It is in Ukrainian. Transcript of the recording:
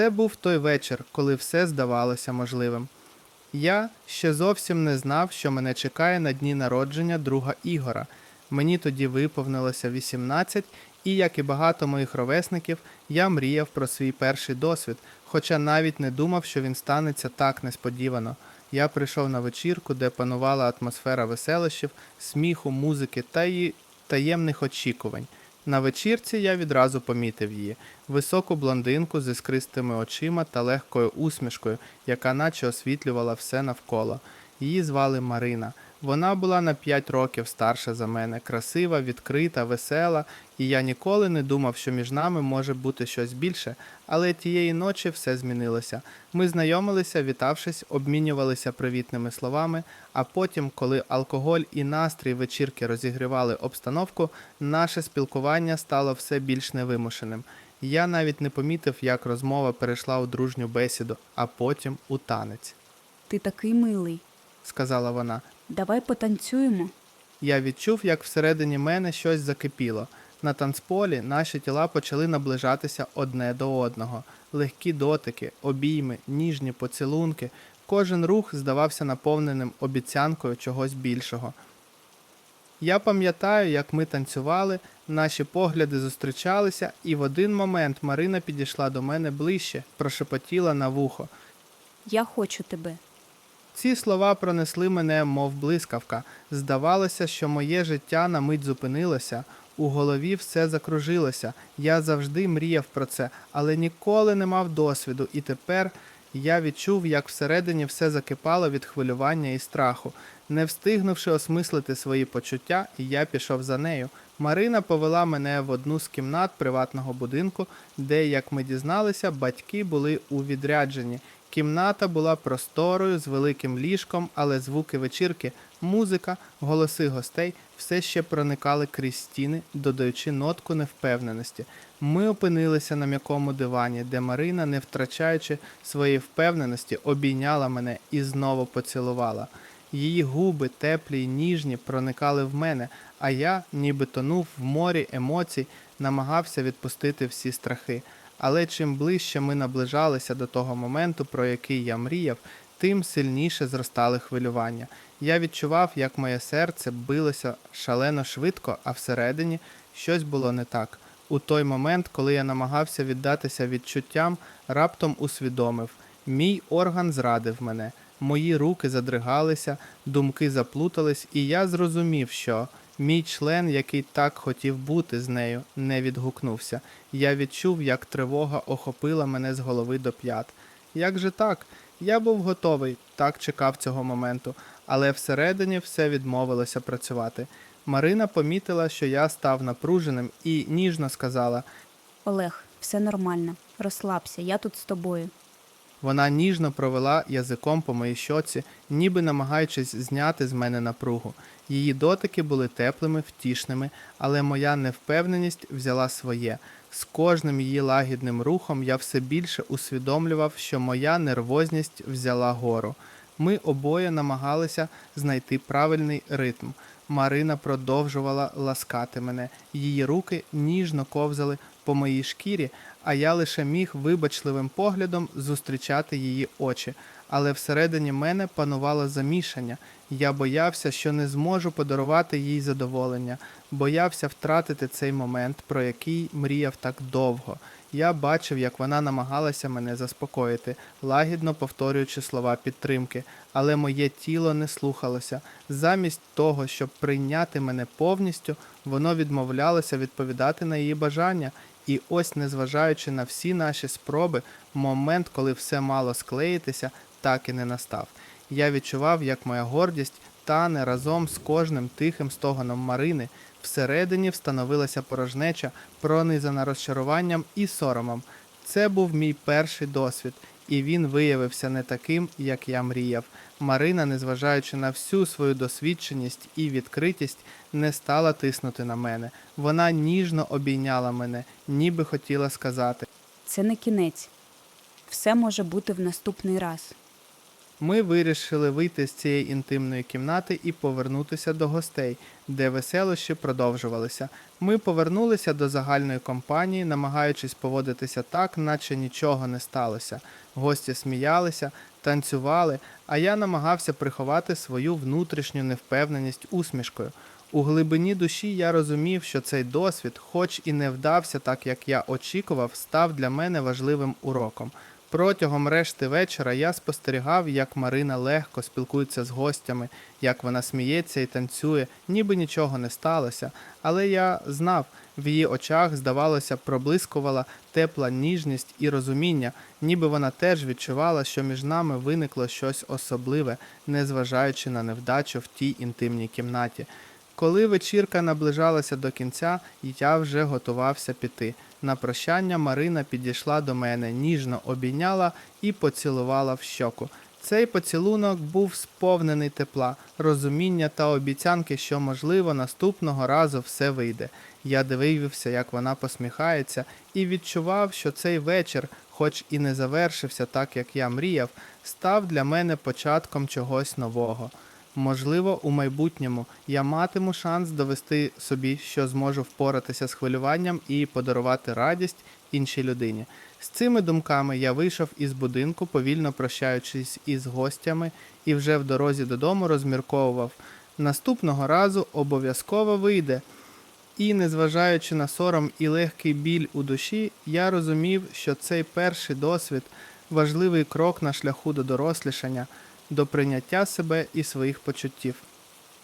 Це був той вечір, коли все здавалося можливим. Я ще зовсім не знав, що мене чекає на дні народження друга Ігора. Мені тоді виповнилося 18, і, як і багато моїх ровесників, я мріяв про свій перший досвід, хоча навіть не думав, що він станеться так несподівано. Я прийшов на вечірку, де панувала атмосфера веселощів, сміху, музики та її таємних очікувань. На вечірці я відразу помітив її високу блондинку з іскристими очима та легкою усмішкою, яка наче освітлювала все навколо. Її звали Марина. Вона була на 5 років старша за мене, красива, відкрита, весела, і я ніколи не думав, що між нами може бути щось більше, але тієї ночі все змінилося. Ми знайомилися, вітавшись, обмінювалися привітними словами, а потім, коли алкоголь і настрій вечірки розігрівали обстановку, наше спілкування стало все більш невимушеним. Я навіть не помітив, як розмова перейшла у дружню бесіду, а потім у танець, Ти такий милий. Сказала вона. Давай потанцюємо. Я відчув, як всередині мене щось закипіло. На танцполі наші тіла почали наближатися одне до одного. Легкі дотики, обійми, ніжні поцілунки. Кожен рух здавався наповненим обіцянкою чогось більшого. Я пам'ятаю, як ми танцювали, наші погляди зустрічалися, і в один момент Марина підійшла до мене ближче, прошепотіла на вухо. Я хочу тебе. Ці слова пронесли мене, мов блискавка. Здавалося, що моє життя на мить зупинилося, у голові все закружилося. Я завжди мріяв про це, але ніколи не мав досвіду, і тепер я відчув, як всередині все закипало від хвилювання і страху. Не встигнувши осмислити свої почуття, я пішов за нею. Марина повела мене в одну з кімнат приватного будинку, де, як ми дізналися, батьки були у відрядженні. Кімната була просторою з великим ліжком, але звуки вечірки, музика, голоси гостей все ще проникали крізь стіни, додаючи нотку невпевненості. Ми опинилися на м'якому дивані, де Марина, не втрачаючи своєї впевненості, обійняла мене і знову поцілувала. Її губи, теплі й ніжні, проникали в мене, а я, ніби тонув в морі емоцій, намагався відпустити всі страхи. Але чим ближче ми наближалися до того моменту, про який я мріяв, тим сильніше зростали хвилювання. Я відчував, як моє серце билося шалено швидко, а всередині щось було не так. У той момент, коли я намагався віддатися відчуттям, раптом усвідомив: мій орган зрадив мене. Мої руки задригалися, думки заплутались, і я зрозумів, що мій член, який так хотів бути з нею, не відгукнувся. Я відчув, як тривога охопила мене з голови до п'ят. Як же так? Я був готовий, так чекав цього моменту, але всередині все відмовилося працювати. Марина помітила, що я став напруженим, і ніжно сказала: Олег, все нормально. Розслабся, я тут з тобою. Вона ніжно провела язиком по моїй щоці, ніби намагаючись зняти з мене напругу. Її дотики були теплими, втішними, але моя невпевненість взяла своє. З кожним її лагідним рухом я все більше усвідомлював, що моя нервозність взяла гору. Ми обоє намагалися знайти правильний ритм. Марина продовжувала ласкати мене. Її руки ніжно ковзали по моїй шкірі, а я лише міг вибачливим поглядом зустрічати її очі. Але всередині мене панувало замішання. Я боявся, що не зможу подарувати їй задоволення, боявся втратити цей момент, про який мріяв так довго. Я бачив, як вона намагалася мене заспокоїти, лагідно повторюючи слова підтримки, але моє тіло не слухалося. Замість того, щоб прийняти мене повністю, воно відмовлялося відповідати на її бажання. І ось, незважаючи на всі наші спроби, момент, коли все мало склеїтися, так і не настав. Я відчував, як моя гордість тане разом з кожним тихим стогоном Марини. Всередині встановилася порожнеча, пронизана розчаруванням і соромом. Це був мій перший досвід, і він виявився не таким, як я мріяв. Марина, незважаючи на всю свою досвідченість і відкритість, не стала тиснути на мене. Вона ніжно обійняла мене, ніби хотіла сказати. Це не кінець. Все може бути в наступний раз. Ми вирішили вийти з цієї інтимної кімнати і повернутися до гостей, де веселощі продовжувалися. Ми повернулися до загальної компанії, намагаючись поводитися так, наче нічого не сталося. Гості сміялися, танцювали, а я намагався приховати свою внутрішню невпевненість усмішкою. У глибині душі я розумів, що цей досвід, хоч і не вдався так, як я очікував, став для мене важливим уроком. Протягом решти вечора я спостерігав, як Марина легко спілкується з гостями, як вона сміється і танцює, ніби нічого не сталося. Але я знав, в її очах, здавалося, проблискувала тепла ніжність і розуміння, ніби вона теж відчувала, що між нами виникло щось особливе, незважаючи на невдачу в тій інтимній кімнаті. Коли вечірка наближалася до кінця, я вже готувався піти. На прощання Марина підійшла до мене, ніжно обійняла і поцілувала в щоку. Цей поцілунок був сповнений тепла, розуміння та обіцянки, що, можливо, наступного разу все вийде. Я дивився, як вона посміхається, і відчував, що цей вечір, хоч і не завершився так, як я мріяв, став для мене початком чогось нового. Можливо, у майбутньому я матиму шанс довести собі, що зможу впоратися з хвилюванням і подарувати радість іншій людині. З цими думками я вийшов із будинку, повільно прощаючись із гостями, і вже в дорозі додому розмірковував. Наступного разу обов'язково вийде. І, незважаючи на сором і легкий біль у душі, я розумів, що цей перший досвід важливий крок на шляху до дорослішання, до прийняття себе і своїх почуттів.